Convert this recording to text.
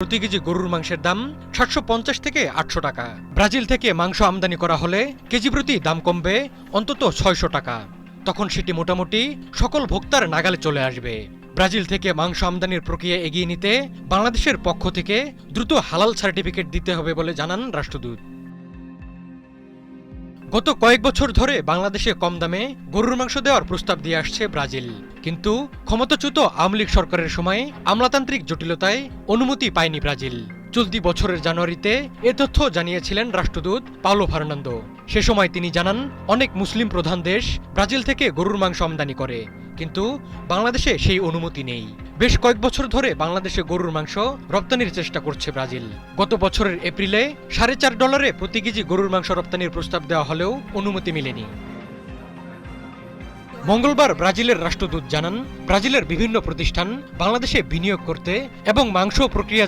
প্রতি কেজি গরুর মাংসের দাম সাতশো পঞ্চাশ থেকে আটশো টাকা। ব্রাজিল থেকে মাংস আমদানি করা হলে কেজি প্রতি দাম কমবে অন্তত ছয়শো টাকা। তখন সেটি মোটামুটি সকল ভোক্তার নাগালে চলে আসবে। ব্রাজিল থেকে মাংস আমদানির প্রক্রিয়া এগিয়ে নিতে বাংলাদেশের পক্ষ থেকে দ্রুত হালাল সার্টিফিকেট দিতে হবে বলে জানান রাষ্ট্রদূত। গত কয়েক বছর ধরে বাংলাদেশে কম দামে গরুর মাংস দেওয়ার প্রস্তাব দিয়ে আসছে ব্রাজিল। কিন্তু ক্ষমতাচ্যুত আওয়ামী লীগ সরকারের সময় আমলাতান্ত্রিক জটিলতায় অনুমতি পায়নি ব্রাজিল। চলতি বছরের জানুয়ারিতে এ তথ্য জানিয়েছিলেন রাষ্ট্রদূত পাওলো ফার্নান্দো। সে সময় তিনি জানান, অনেক মুসলিম প্রধান দেশ ব্রাজিল থেকে গরুর মাংস আমদানি করে, কিন্তু বাংলাদেশে সেই অনুমতি নেই। বেশ কয়েক বছর ধরে বাংলাদেশে গরুর মাংস রপ্তানির চেষ্টা করছে ব্রাজিল। গত বছরের এপ্রিলে সাড়ে চার ডলারে প্রতি কেজি গরুর মাংস রপ্তানির প্রস্তাব দেওয়া হলেও অনুমতি মেলেনি। মঙ্গলবার ব্রাজিলের রাষ্ট্রদূত জানান, ব্রাজিলের বিভিন্ন প্রতিষ্ঠান বাংলাদেশে বিনিয়োগ করতে এবং মাংস প্রক্রিয়া